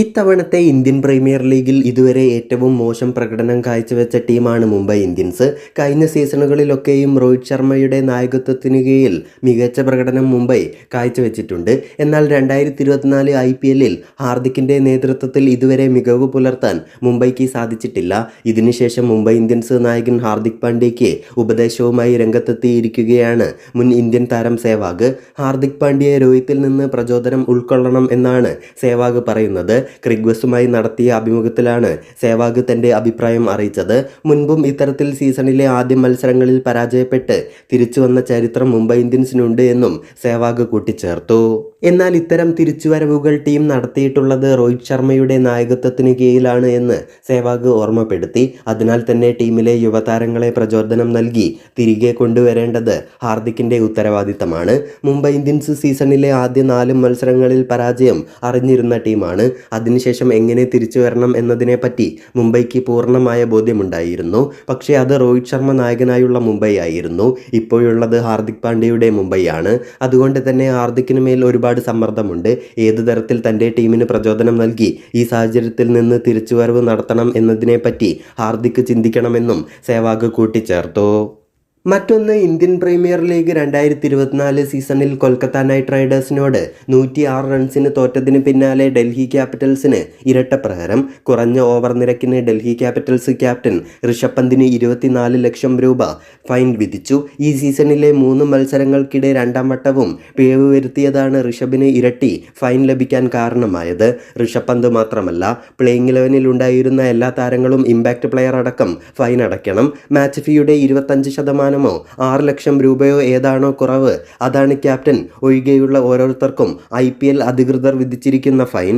ഇത്തവണത്തെ Indian premier ലീഗിൽ ഇതുവരെ ഏറ്റവും മോശം പ്രകടനം കാഴ്ചവെച്ച ടീമാണ് മുംബൈ ഇന്ത്യൻസ്. കഴിഞ്ഞ സീസണുകളിലൊക്കെയും രോഹിത് ശർമ്മയുടെ നായകത്വത്തിന് കീഴിൽ മികച്ച പ്രകടനം മുംബൈ കാഴ്ചവെച്ചിട്ടുണ്ട്. എന്നാൽ രണ്ടായിരത്തി ഇരുപത്തിനാല് ഐ പി എല്ലിൽ ഹാർദിക്കിന്റെ നേതൃത്വത്തിൽ ഇതുവരെ മികവ് പുലർത്താൻ മുംബൈക്ക് സാധിച്ചിട്ടില്ല. ഇതിനുശേഷം മുംബൈ ഇന്ത്യൻസ് നായകൻ ഹാർദിക് പാണ്ഡ്യയ്ക്ക് ഉപദേശവുമായി രംഗത്തെത്തിയിരിക്കുകയാണ് മുൻ ഇന്ത്യൻ താരം സേവാഗ്. ഹാർദിക് പാണ്ഡ്യയെ രോഹിത്തിൽ നിന്ന് പ്രചോദനം ഉൾക്കൊള്ളണം എന്നാണ് സേവാഗ് പറയുന്നത്. ക്രിഗ്വസുമായി നടത്തിയ അഭിമുഖത്തിലാണ് സേവാഗ് തന്റെ അഭിപ്രായം അറിയിച്ചത്. മുൻപും ഇത്തരത്തിൽ സീസണിലെ ആദ്യ മത്സരങ്ങളിൽ പരാജയപ്പെട്ട് തിരിച്ചുവന്ന ചരിത്രം മുംബൈ ഇന്ത്യൻസിനുണ്ട് എന്നും സേവാഗ് കൂട്ടിച്ചേർത്തു. എന്നാൽ ഇത്തരം തിരിച്ചുവരവുകൾ ടീം നടത്തിയിട്ടുള്ളത് രോഹിത് ശർമ്മയുടെ നായകത്വത്തിന് കീഴിലാണ് എന്ന് സേവാഗ് ഓർമ്മപ്പെടുത്തി. അതിനാൽ തന്നെ ടീമിലെ യുവതാരങ്ങളെ പ്രചോദനം നൽകി തിരികെ കൊണ്ടുവരേണ്ടത് ഹാർദിക്കിന്റെ ഉത്തരവാദിത്തമാണ്. മുംബൈ ഇന്ത്യൻസ് സീസണിലെ ആദ്യ നാല് മത്സരങ്ങളിൽ പരാജയം അറിഞ്ഞിരുന്ന ടീമാണ്. അതിനുശേഷം എങ്ങനെ തിരിച്ചു വരണം എന്നതിനെപ്പറ്റി മുംബൈക്ക് പൂർണമായ ബോധ്യമുണ്ടായിരുന്നു. പക്ഷേ അത് രോഹിത് ശർമ്മ നായകനായുള്ള മുംബൈ ആയിരുന്നു. ഇപ്പോഴുള്ളത് ഹാർദിക് പാണ്ഡ്യയുടെ മുംബൈയാണ്. അതുകൊണ്ട് തന്നെ ഹാർദിക്കിന് മേൽ ഒരുപാട് സമ്മർദ്ദമുണ്ട്. ഏത് തരത്തിൽ തന്റെ ടീമിന് പ്രചോദനം നൽകി ഈ സാഹചര്യത്തിൽ നിന്ന് തിരിച്ചുവരവ് നടത്തണം എന്നതിനെപ്പറ്റി ഹാർദിക് ചിന്തിക്കണമെന്നും സേവാഗ് കൂട്ടിച്ചേർത്തു. മറ്റൊന്ന് ഇന്ത്യൻ പ്രീമിയർ ലീഗ് രണ്ടായിരത്തി ഇരുപത്തിനാല് സീസണിൽ കൊൽക്കത്ത നൈറ്റ് റൈഡേഴ്സിനോട് നൂറ്റി ആറ് റൺസിന് തോറ്റതിന് പിന്നാലെ ഡൽഹി ക്യാപിറ്റൽസിന് ഇരട്ട പ്രഹരം. കുറഞ്ഞ ഓവർ നിരക്കിന് ഡൽഹി ക്യാപിറ്റൽസ് ക്യാപ്റ്റൻ ഋഷഭ് പന്തിന് ഇരുപത്തിനാല് ലക്ഷം രൂപ ഫൈൻ വിധിച്ചു. ഈ സീസണിലെ മൂന്ന് മത്സരങ്ങൾക്കിടെ രണ്ടാം വട്ടവും പിഴവ് വരുത്തിയതാണ് ഋഷഭിന് ഇരട്ടി ഫൈൻ ലഭിക്കാൻ കാരണമായത്. ഋഷഭ് പന്ത് മാത്രമല്ല പ്ലേയിങ് ഇലവനിൽ ഉണ്ടായിരുന്ന എല്ലാ താരങ്ങളും ഇമ്പാക്റ്റ് പ്ലെയർ അടക്കം ഫൈൻ അടയ്ക്കണം. മാച്ച് ഫീയുടെ ഇരുപത്തഞ്ച് ശതമാനമോ ആറ് ലക്ഷം രൂപയോ ഏതാണോ കുറവ് അതാണ് ക്യാപ്റ്റൻ. ഒഴികെയുള്ള ഓരോരുത്തർക്കും ഐ അധികൃതർ വിധിച്ചിരിക്കുന്ന ഫൈൻ.